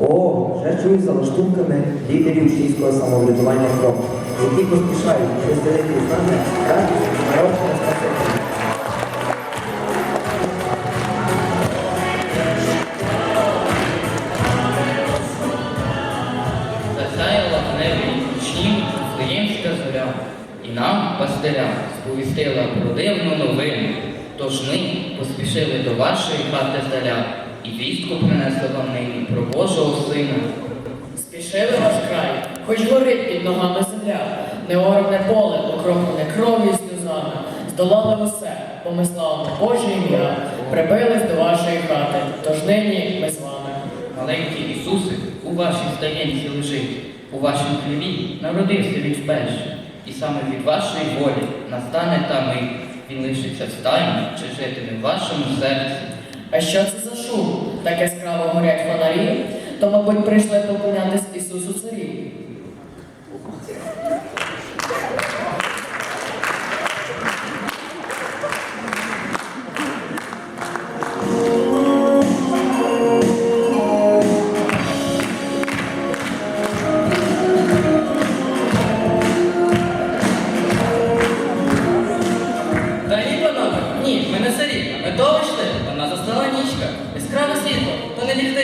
О, вже чую за лаштунками лідерів російського самоврядування фронту, які поспішають розділити з нами радість народного зоря, і нам, пастирям, сповістила про дивну новину. Тож ми поспішили до вашої хати здаля, і вістку принесли вам нині про Божого Сина. Спішили ваш край, хоч горить під ногами земля, не орне поле, окроплене кров'ю і сльозами, здолали усе, бо ми славимо Боже ім'я, прибились до вашої хати, тож нині ми з вами. Маленький Ісусик у вашій стаєнці лежить, у вашім хліві народився він вперше, і саме від вашої волі настане та мить. Він лишиться в стайні чи житиме в вашому серці. А що це за шум? Так яскраво горять фонарі, то, мабуть, прийшли поклонятись Ісусу Царі.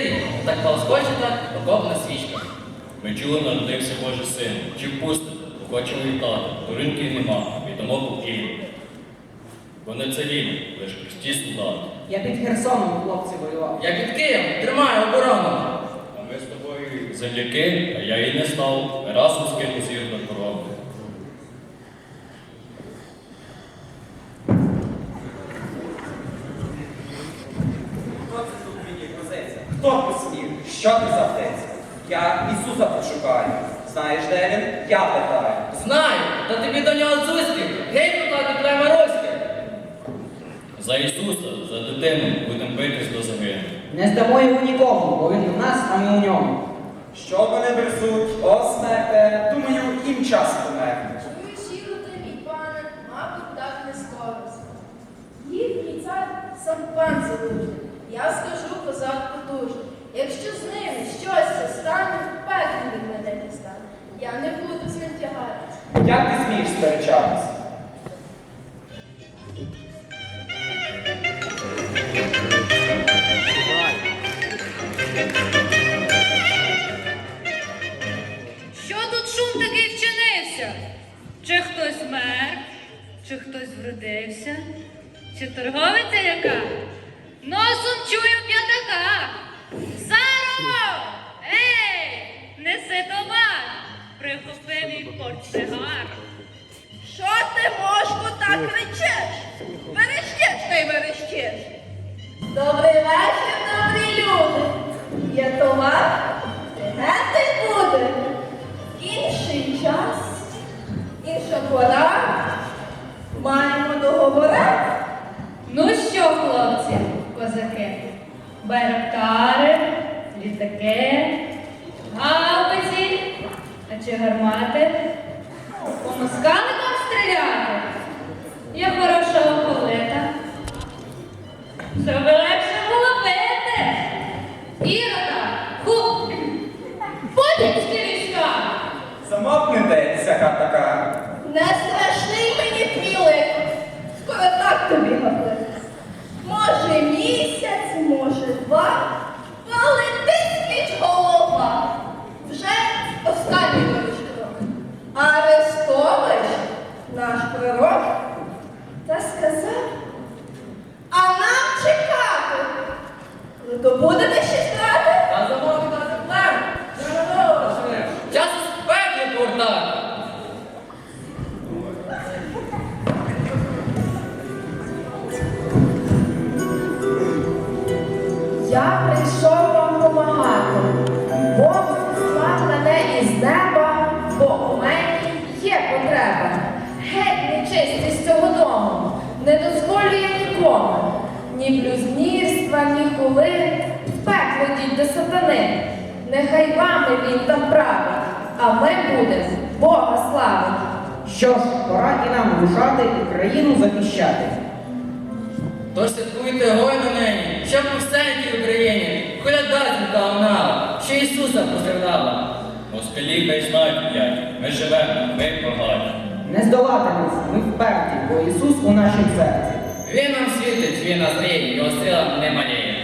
Ліхтарі, так полоскоче так, окопна свічка. Ми чули, народився Божий син. Чи впустите? Хочемо вітати. Туринки нема, відомо по Києві. Вони царівні, лиш прості солдати. Я під Херсоном хлопці воював. Я під Києм, тримаю оборону. А ми з тобою земляки, а я і не знав. Разом скину зір до корови. Хто це тут мені грозиться? Хто посмів? Що ти за птиця? Я Ісуса пошукаю. Знаєш, де він? Я питаю. Знаю, та тобі до нього зузьків, гей, туди до тебе Руськи. За Ісуса, за дитину будемо битись до загину. Не здамо його нікому, бо він у нас, а ми у ньому. Що вони верзуть? О, смерте, думаю, їм час померти. Чую щиро ти, мій пане, мабуть, так не скоро. Їхній цар сам пан залужний. Я скажу козак потужний. Якщо з ними щось стане, пекло від мене дістане. Я не буду з ним тягатись. Як ти змієш сперечатись? Що тут шум такий вчинився? Чи хтось мер, чи хтось вродився, чи торговиця яка? Носом чую п'ятака. Заро! Ей! Неси товар! Прихопи мій портсигар. Що ти, мошку, так кричиш? Верещиш та й верещиш. Добрий вечір, добрі люди. Є товар, геть буде. Інший час, інша пора. Маємо договори. Ну що, хлопці, козаки, байрактари, літаки, гаубиці, а чи гармати? По москаликам стріляти? Я хорошого полита. Щоб легше було пити. Ірода, ху, путінські війська. Замовкнете, сяка така. Не страшний мені твій лик. Скоро так тобі гаплик. Може місяць, може два, Я прийшов вам помагати. Бог слав мене із неба, бо у мені є потреба. Геть нечистість цього дому не дозволює нікому. Ні блюзнірства, ні хули, в пекло йдіть до сатани. Нехай вами він там править, а ми будемо Бога славити. Що ж, пора і нам рушати і країну захищати. Тож святкуйте гойно нині, щоб у всенькій Україні коляда злітала, що Ісуса постраждала. Москалі хай знають, блядь, ми живемо, ми погані. Не здолати нас, ми вперті, бо Ісус у нашій серці. Він нам світить, він нас гріє, його сила не маліє.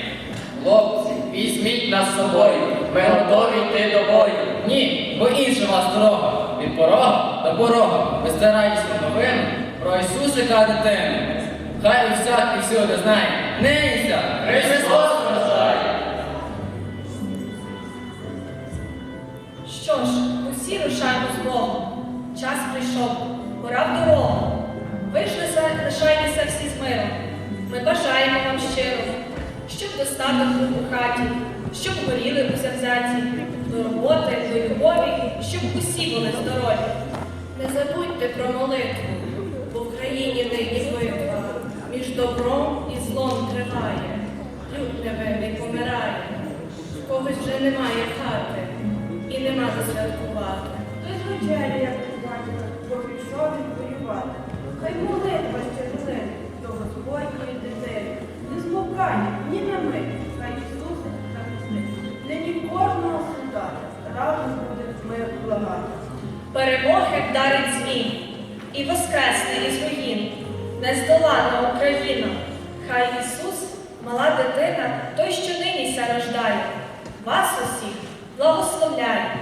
Хлопці, візьміть нас з собою, ми готові йти до бою. Ні, бо інша вас дорога, від порога до порога. Ви старайтеся новину про Ісусика дитину. Хай усяк і всюди знає, нейся, Христос рождає. Що ж, усі рушаємо з Богом. Час прийшов, пора в дорогу. Вийшли за- лишайтеся всі з миром. Ми бажаємо вам щиро, щоб достаток був у хаті, щоб горіли у завзяті, до роботи, до любові, щоб усі були здорові. Не забудьте про молитву, бо в країні нині битва. Між добром і злом триває. Люд невинний помирає. В когось вже немає хати і нема де святкувати. Хтось вечеря, як бачила, бо пішов він воювати. Хай молитва ще хвилин до Господньої дитини. Не змовкання, ні на мить, хай Ісус захистить. Нині кожного солдата разом буде мир благати. Перемоги вдарить змін, і воскресне із руїн, нездолана Україна. Хай Ісус, мала дитина, той, що нині ся рождає, вас усіх благословляє.